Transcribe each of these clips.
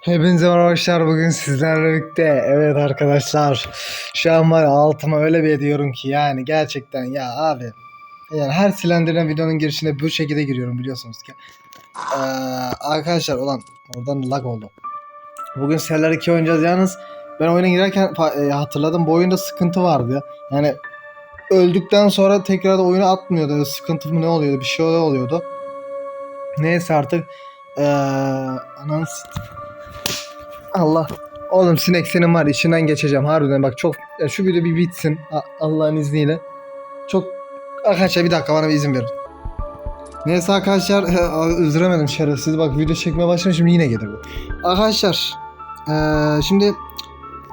Hepinize merhaba arkadaşlar bugün sizlerle birlikte. Evet arkadaşlar şu an var altıma öyle bir ediyorum ki yani gerçekten ya abi. Yani her silendiren videonun girişine bu şekilde giriyorum biliyorsunuz ki. Ee, arkadaşlar olan oradan lag oldu. Bugün Seller 2 oynayacağız yalnız. Ben oyuna girerken e, hatırladım bu oyunda sıkıntı vardı. Yani öldükten sonra tekrar da oyunu atmıyordu. Sıkıntı mı ne oluyordu bir şey oluyordu. Neyse artık ee, ananı s- Allah. Oğlum sinek senin var içinden geçeceğim harbiden bak çok ya şu video bir bitsin Allah'ın izniyle. Çok arkadaşlar bir dakika bana bir izin verin. Neyse arkadaşlar üzülemedim şerefsiz bak video çekmeye başladım şimdi yine gelir bu. Arkadaşlar eee, şimdi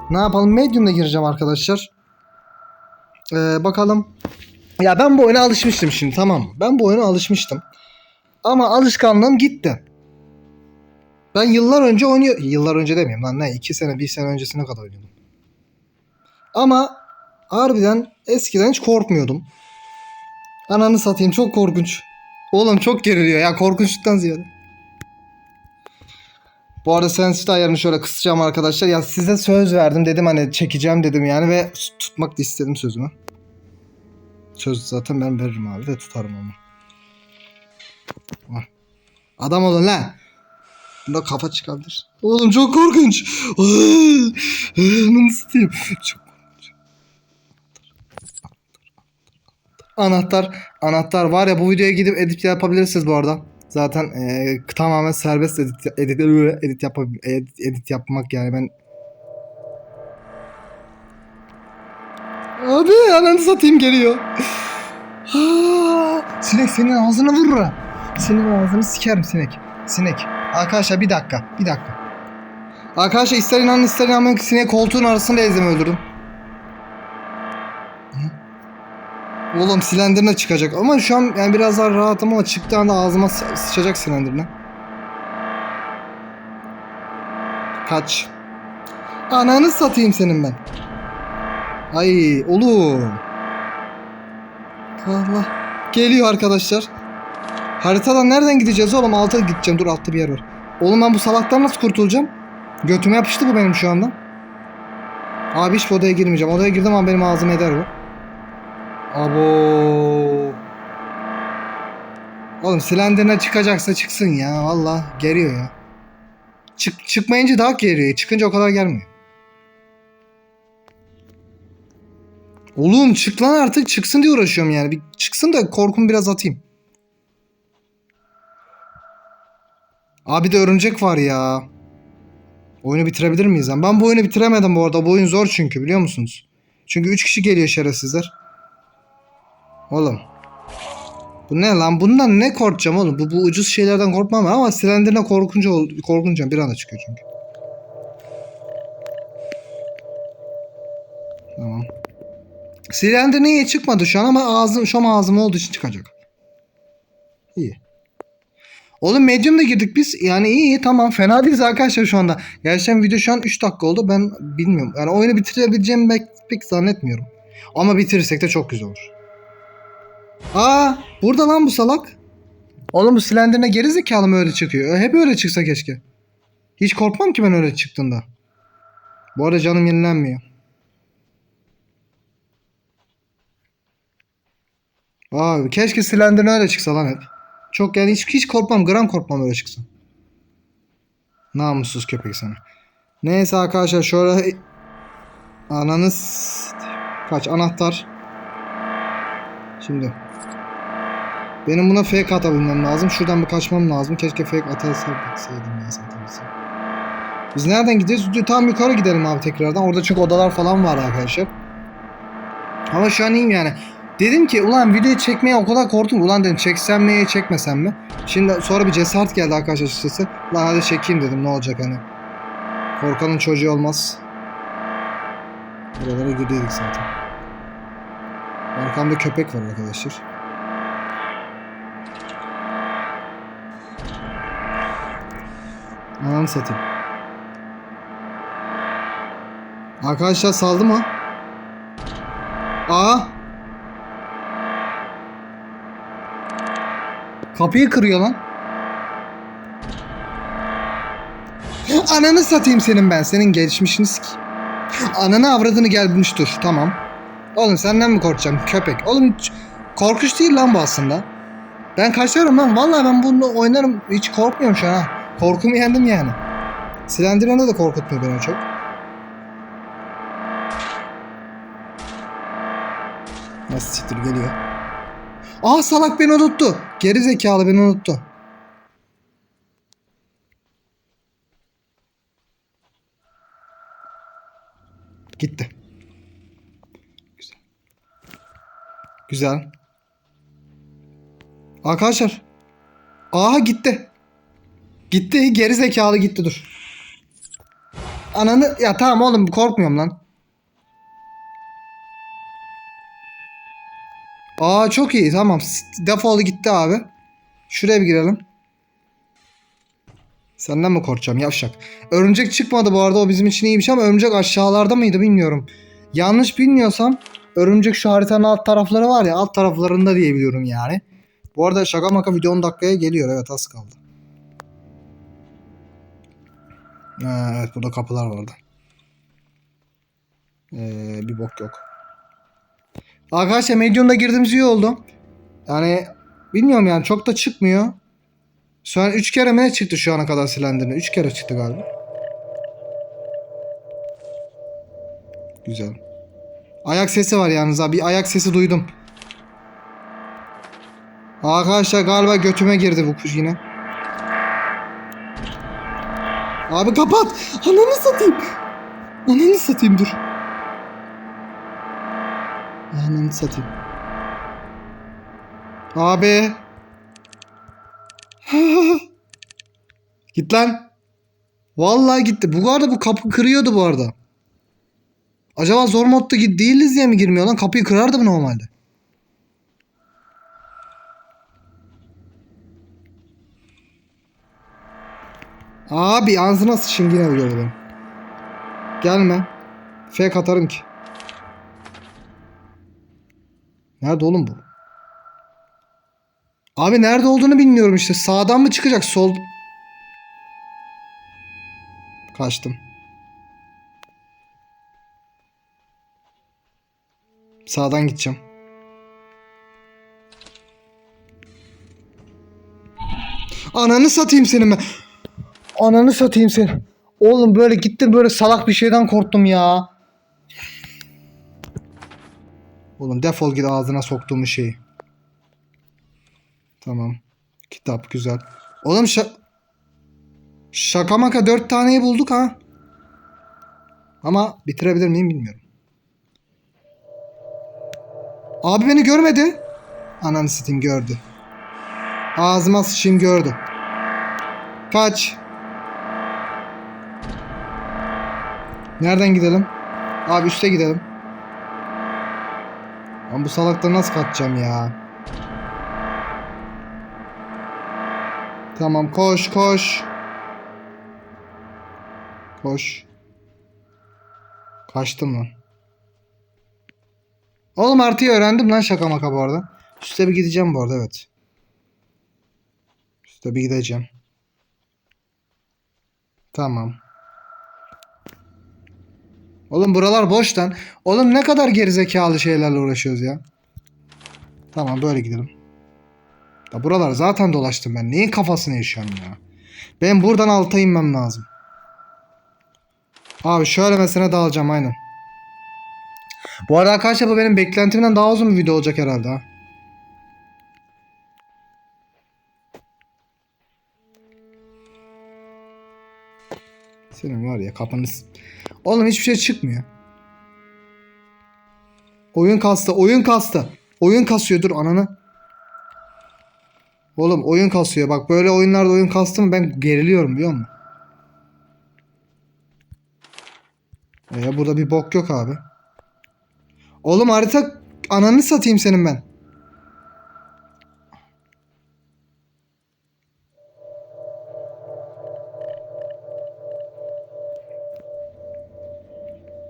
ne yapalım Medium'da gireceğim arkadaşlar. Eee, bakalım. Ya ben bu oyuna alışmıştım şimdi tamam? Ben bu oyuna alışmıştım. Ama alışkanlığım gitti. Ben yıllar önce oynuyor... Yıllar önce demeyeyim lan ne? 2 sene, 1 sene öncesine kadar oynuyordum. Ama harbiden eskiden hiç korkmuyordum. Ananı satayım çok korkunç. Oğlum çok geriliyor ya korkunçluktan ziyade. Bu arada sensitive ayarını şöyle kısacağım arkadaşlar. Ya size söz verdim dedim hani çekeceğim dedim yani ve tutmak da istedim sözümü. Söz zaten ben veririm abi ve tutarım onu. Adam olun lan. Bunda kafa çıkabilir. Oğlum çok korkunç. Nasıl satayım? Çok korkunç. Anahtar. Anahtar var ya bu videoya gidip edit yapabilirsiniz bu arada. Zaten eee, tamamen serbest edit edit edit, yap edit, edit yapmak yani ben Abi ananı satayım geliyor. Sinek senin ağzına vurur. Senin ağzını sikerim sinek. Sinek. Arkadaşlar bir dakika. Bir dakika. Arkadaşlar ister inanın ister inanmayın sineği koltuğun arasında ezdim öldürdüm. Oğlum silendirine çıkacak. Ama şu an yani biraz daha rahatım ama çıktığı anda ağzıma sı- sıçacak silendirine. Kaç. Ananı satayım senin ben. Ay oğlum. Allah. Geliyor arkadaşlar. Haritadan nereden gideceğiz oğlum? Alta gideceğim. Dur altta bir yer var. Oğlum ben bu salaktan nasıl kurtulacağım? Götüme yapıştı bu benim şu anda. Abi hiç bu odaya girmeyeceğim. Odaya girdim ama benim ağzım eder bu. Abo. Oğlum silendirine çıkacaksa çıksın ya. Valla geriyor ya. Çık, çıkmayınca daha geriyor. Çıkınca o kadar gelmiyor. Oğlum çık lan artık çıksın diye uğraşıyorum yani. Bir çıksın da korkumu biraz atayım. Abi de örümcek var ya. Oyunu bitirebilir miyiz lan? Ben bu oyunu bitiremedim bu arada. Bu oyun zor çünkü biliyor musunuz? Çünkü 3 kişi geliyor şerefsizler. Oğlum. Bu ne lan? Bundan ne korkacağım oğlum? Bu, bu ucuz şeylerden korkmam ama silendirine korkunca korkunca bir anda çıkıyor çünkü. Tamam. Silendir niye çıkmadı şu an ama ağzım şom ağzım olduğu için çıkacak. Oğlum Medium'da girdik biz. Yani iyi iyi tamam fena değiliz arkadaşlar şu anda. Gerçekten video şu an 3 dakika oldu. Ben bilmiyorum. Yani oyunu bitirebileceğimi pek, pek zannetmiyorum. Ama bitirirsek de çok güzel olur. Aa burada lan bu salak. Oğlum bu silendirine geri zekalı mı öyle çıkıyor? Hep öyle çıksa keşke. Hiç korkmam ki ben öyle çıktığında. Bu arada canım yenilenmiyor. Abi keşke silendirine öyle çıksa lan hep. Çok yani hiç, hiç korkmam gram korkmam öyle çıksa. Namussuz köpek sana. Neyse arkadaşlar şöyle ananız kaç anahtar. Şimdi benim buna fake atabilmem lazım. Şuradan bir kaçmam lazım. Keşke fake atabilseydim ya zaten. Biz nereden gidiyoruz? Tam yukarı gidelim abi tekrardan. Orada çünkü odalar falan var arkadaşlar. Ama şu an iyiyim yani. Dedim ki ulan videoyu çekmeye o kadar korktum. Ulan dedim çeksem mi çekmesem mi? Şimdi sonra bir cesaret geldi arkadaşlar açıkçası. Lan hadi çekeyim dedim ne olacak hani. Korkanın çocuğu olmaz. Buralara girdiydik zaten. Arkamda köpek var arkadaşlar. Ananı satayım. Arkadaşlar saldı mı? Aa! Kapıyı kırıyor lan. Ananı satayım senin ben. Senin gelişmişini sik. Ananı avradını gelmiş dur. Tamam. Oğlum senden mi korkacağım köpek? Oğlum hiç korkunç değil lan bu aslında. Ben kaçarım lan. Vallahi ben bunu oynarım. Hiç korkmuyorum şu an ha. Korkumu yendim yani. Slenderman'da da korkutmuyor beni çok. Nasıl siktir geliyor. Aa salak beni unuttu. Geri zekalı beni unuttu. Gitti. Güzel. Güzel. Arkadaşlar. Aha gitti. Gitti geri zekalı gitti dur. Ananı ya tamam oğlum korkmuyorum lan. Aa çok iyi tamam. Defolu gitti abi. Şuraya bir girelim. Senden mi korkacağım yavşak? Örümcek çıkmadı bu arada o bizim için iyiymiş ama örümcek aşağılarda mıydı bilmiyorum. Yanlış bilmiyorsam örümcek şu haritanın alt tarafları var ya alt taraflarında diye biliyorum yani. Bu arada şaka maka video 10 dakikaya geliyor evet az kaldı. Ha, evet burada kapılar vardı. Ee, bir bok yok. Arkadaşlar Medium'da girdiğimiz iyi oldu. Yani bilmiyorum yani çok da çıkmıyor. Şu an 3 kere mi çıktı şu ana kadar silendirine? 3 kere çıktı galiba. Güzel. Ayak sesi var yalnız abi. Bir ayak sesi duydum. Arkadaşlar galiba götüme girdi bu kuş yine. Abi kapat. Ananı satayım. Ananı satayım dur. Ananı satayım. Abi. Git lan. Vallahi gitti. Bu arada bu kapı kırıyordu bu arada. Acaba zor modda değiliz diye mi girmiyor lan? Kapıyı kırardı mı normalde? Abi ağzına sıçın yine gördüm. Gelme. Fake atarım ki. Nerede oğlum bu? Abi nerede olduğunu bilmiyorum işte. Sağdan mı çıkacak? Sol... Kaçtım. Sağdan gideceğim. Ananı satayım senin ben. Ananı satayım seni. Oğlum böyle gittim böyle salak bir şeyden korktum ya. Oğlum defol git ağzına soktuğum şeyi. Tamam. Kitap güzel. Oğlum şa- şaka maka dört taneyi bulduk ha. Ama bitirebilir miyim bilmiyorum. Abi beni görmedi. Ananı satayım gördü. Ağzıma sıçayım gördü. Kaç. Nereden gidelim? Abi üste gidelim. Ben bu salaktan nasıl kaçacağım ya? Tamam koş koş. Koş. Kaçtım lan. Oğlum artıyı öğrendim lan şaka maka bu arada. Üste bir gideceğim bu arada evet. Üste bir gideceğim. Tamam. Oğlum buralar boş lan. Oğlum ne kadar gerizekalı şeylerle uğraşıyoruz ya. Tamam böyle gidelim. Ya buralar zaten dolaştım ben. Neyin kafasını yaşıyorum ya. Ben buradan alta inmem lazım. Abi şöyle mesela dağılacağım aynen. Bu arada arkadaşlar bu benim beklentimden daha uzun bir video olacak herhalde ha. Senin var ya kafanız. Oğlum hiçbir şey çıkmıyor. Oyun kastı, oyun kastı. Oyun kasıyor dur ananı. Oğlum oyun kasıyor. Bak böyle oyunlarda oyun kastı mı ben geriliyorum biliyor musun? Ee, burada bir bok yok abi. Oğlum harita ananı satayım senin ben.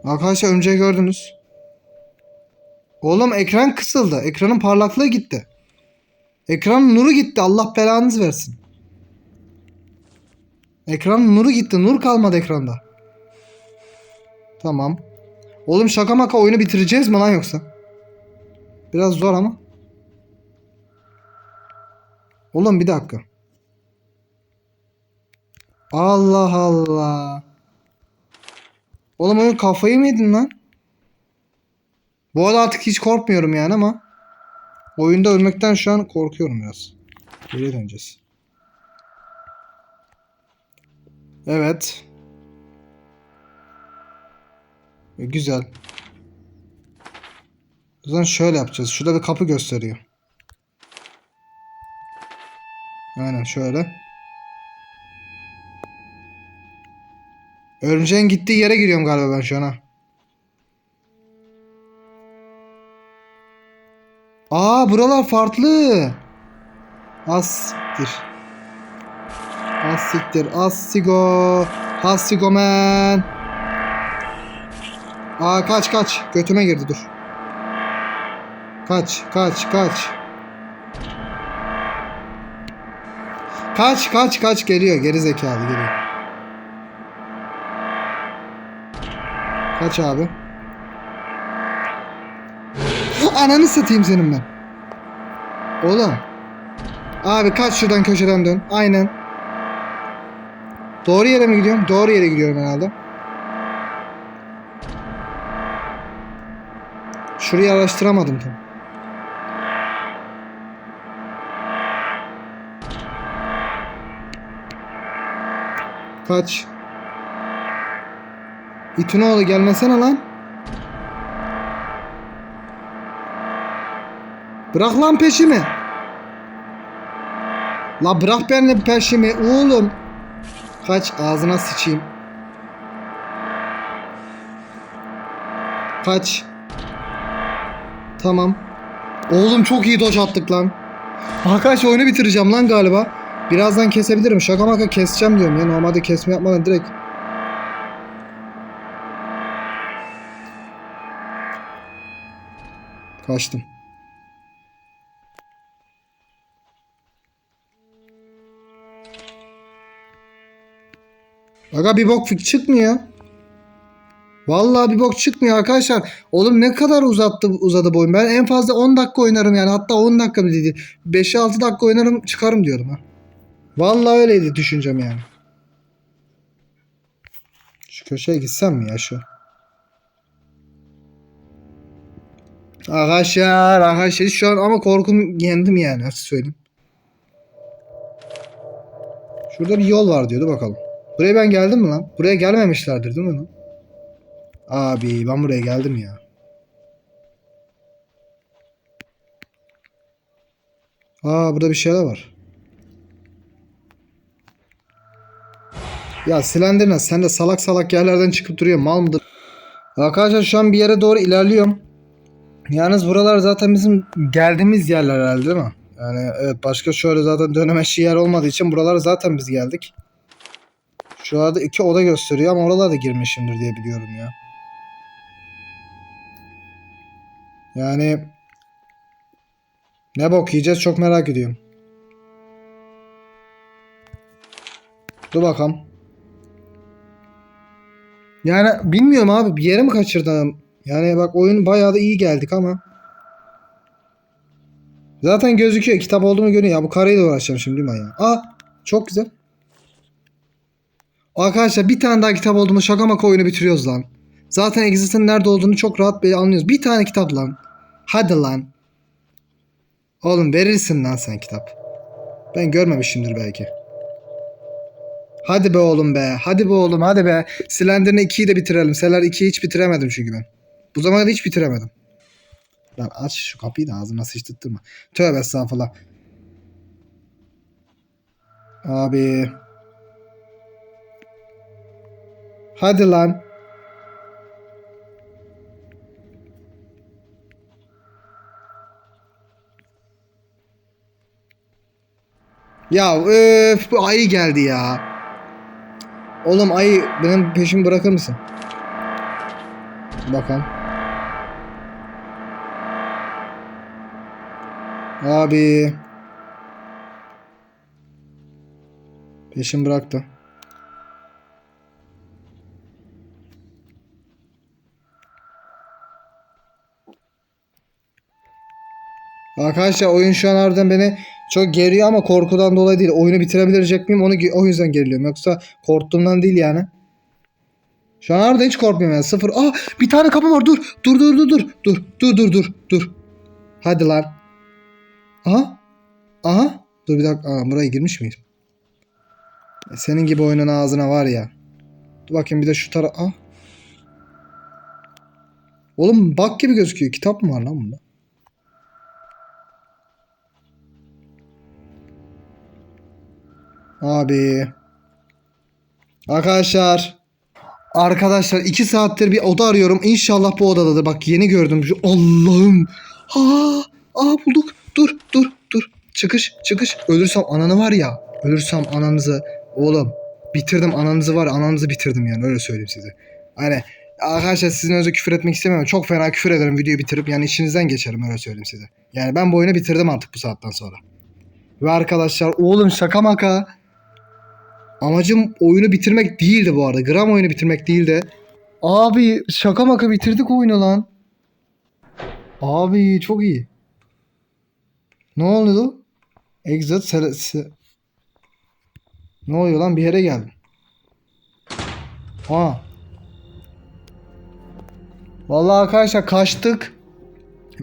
Arkadaşlar önce gördünüz. Oğlum ekran kısıldı. Ekranın parlaklığı gitti. Ekranın nuru gitti. Allah belanız versin. Ekranın nuru gitti. Nur kalmadı ekranda. Tamam. Oğlum şaka maka oyunu bitireceğiz mi lan yoksa? Biraz zor ama. Oğlum bir dakika. Allah Allah. Oğlum oyun kafayı mı yedin lan? Bu arada artık hiç korkmuyorum yani ama oyunda ölmekten şu an korkuyorum biraz. Geriye döneceğiz. Evet. E, güzel. O zaman şöyle yapacağız. Şurada bir kapı gösteriyor. Aynen şöyle. Örümceğin gittiği yere giriyorum galiba ben şu an ha. Aa buralar farklı. Az sigo. Az sigo man. Aa kaç kaç. Götüme girdi dur. Kaç kaç kaç. Kaç kaç kaç geliyor. Geri zekalı geliyor. Kaç abi. Ananı satayım senin ben. Oğlum. Abi kaç şuradan köşeden dön. Aynen. Doğru yere mi gidiyorum? Doğru yere gidiyorum herhalde. Şurayı araştıramadım tam. Kaç. İtinoğlu gelmesene lan. Bırak lan peşimi. La bırak beni peşimi oğlum. Kaç ağzına sıçayım. Kaç. Tamam. Oğlum çok iyi dodge attık lan. Arkadaş oyunu bitireceğim lan galiba. Birazdan kesebilirim. Şaka maka keseceğim diyorum ya. Normalde kesme yapmadan direkt. Kaçtım. Aga bir bok çıkmıyor. Vallahi bir bok çıkmıyor arkadaşlar. Oğlum ne kadar uzattı uzadı bu oyun. Ben en fazla 10 dakika oynarım yani. Hatta 10 dakika bile değil. 5-6 dakika oynarım çıkarım diyorum ha. Vallahi öyleydi düşüncem yani. Şu köşeye gitsem mi ya şu? Arkadaşlar arkadaşlar şu an ama korkum yendim yani nasıl söyleyeyim. Şurada bir yol var diyordu bakalım. Buraya ben geldim mi lan? Buraya gelmemişlerdir değil mi lan? Abi ben buraya geldim ya. Aa burada bir şeyler var. Ya Slenderman sen de salak salak yerlerden çıkıp duruyor mal mıdır? Arkadaşlar şu an bir yere doğru ilerliyorum. Yalnız buralar zaten bizim geldiğimiz yerler herhalde değil mi? Yani evet başka şöyle zaten dönemeçli yer olmadığı için buralar zaten biz geldik. Şurada iki oda gösteriyor ama oralara da girmişimdir diye biliyorum ya. Yani ne bok yiyeceğiz çok merak ediyorum. Dur bakalım. Yani bilmiyorum abi bir yere mi kaçırdım? Yani bak oyun bayağı da iyi geldik ama. Zaten gözüküyor. Kitap olduğunu görüyor. Ya bu kareyle uğraşacağım şimdi mi ya? Aa çok güzel. Arkadaşlar bir tane daha kitap olduğunu şaka maka oyunu bitiriyoruz lan. Zaten Exit'in nerede olduğunu çok rahat bir anlıyoruz. Bir tane kitap lan. Hadi lan. Oğlum verirsin lan sen kitap. Ben görmemişimdir belki. Hadi be oğlum be. Hadi be oğlum hadi be. Slender'ın 2'yi de bitirelim. Seller 2'yi hiç bitiremedim çünkü ben. Bu zamana hiç bitiremedim. Lan aç şu kapıyı da ağzıma sıçtırtma. Tövbe estağfurullah. Abi. Hadi lan. Ya öf bu ayı geldi ya. Oğlum ayı benim peşimi bırakır mısın? Bakalım. Abi. Peşin bıraktı. Arkadaşlar oyun şu an harbiden beni çok geriyor ama korkudan dolayı değil. Oyunu bitirebilecek miyim onu o yüzden geriliyorum. Yoksa korktuğumdan değil yani. Şu an harbiden hiç korkmuyorum yani. Sıfır. Aa bir tane kapı var. Dur. Dur dur dur dur. Dur dur dur dur. Dur. Hadi lan. Aha. Aha. Dur bir dakika. Aa, buraya girmiş miyiz? Senin gibi oyunun ağzına var ya. Dur bakayım bir de şu tara... Ah. Oğlum bak gibi gözüküyor. Kitap mı var lan bunda? Abi. Arkadaşlar. Arkadaşlar 2 saattir bir oda arıyorum. İnşallah bu odadadır. Bak yeni gördüm. Allah'ım. Ha, aa bulduk. Dur, dur, dur. Çıkış, çıkış. Ölürsem ananı var ya. Ölürsem ananızı. Oğlum bitirdim ananızı var ananızı bitirdim yani öyle söyleyeyim size. Hani arkadaşlar sizin önce küfür etmek istemiyorum. Çok fena küfür ederim videoyu bitirip yani işinizden geçerim öyle söyleyeyim size. Yani ben bu oyunu bitirdim artık bu saatten sonra. Ve arkadaşlar oğlum şaka maka. Amacım oyunu bitirmek değildi bu arada. Gram oyunu bitirmek değildi. Abi şaka maka bitirdik oyunu lan. Abi çok iyi. Ne oldu? Exit sele- se- Ne oluyor lan bir yere geldim. Ha. Vallahi arkadaşlar kaçtık.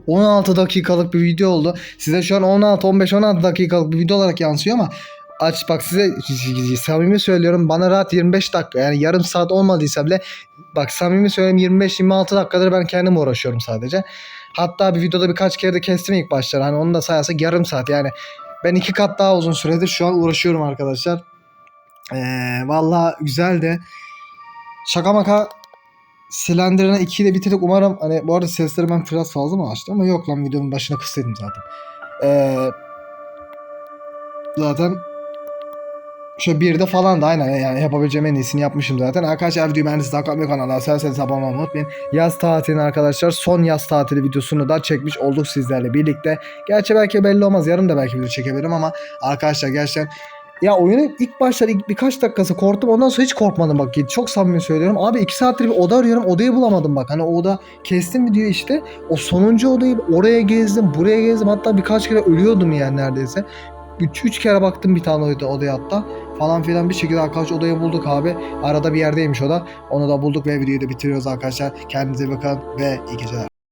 16 dakikalık bir video oldu. Size şu an 16 15 16 dakikalık bir video olarak yansıyor ama aç bak size samimi söylüyorum bana rahat 25 dakika yani yarım saat olmadıysa bile bak samimi söyleyeyim 25 26 dakikadır ben kendim uğraşıyorum sadece. Hatta bir videoda birkaç kere de kestim ilk başlar. Hani onu da sayarsak yarım saat yani. Ben iki kat daha uzun süredir şu an uğraşıyorum arkadaşlar. Ee, Valla güzeldi. Şaka maka Slender'ına 2'yi de bitirdik. Umarım hani bu arada sesleri ben biraz fazla mı açtım ama yok lan videonun başına kıstıydım zaten. Ee, zaten şöyle bir de falan da aynen yani yapabileceğim en iyisini yapmışım zaten. Arkadaşlar videoyu beğendiyseniz daha kalmayı kanala serseniz abone olmayı unutmayın. Yaz tatilini arkadaşlar son yaz tatili videosunu da çekmiş olduk sizlerle birlikte. Gerçi belki belli olmaz yarın da belki video çekebilirim ama arkadaşlar gerçekten ya oyunun ilk başlar ilk birkaç dakikası korktum ondan sonra hiç korkmadım bak çok samimi söylüyorum. Abi iki saattir bir oda arıyorum odayı bulamadım bak hani oda kestim videoyu işte o sonuncu odayı oraya gezdim buraya gezdim hatta birkaç kere ölüyordum yani neredeyse. 3 kere baktım bir tane odaya hatta falan filan bir şekilde arkadaş odayı bulduk abi. Arada bir yerdeymiş o da. Onu da bulduk ve videoyu da bitiriyoruz arkadaşlar. Kendinize bakın ve iyi geceler.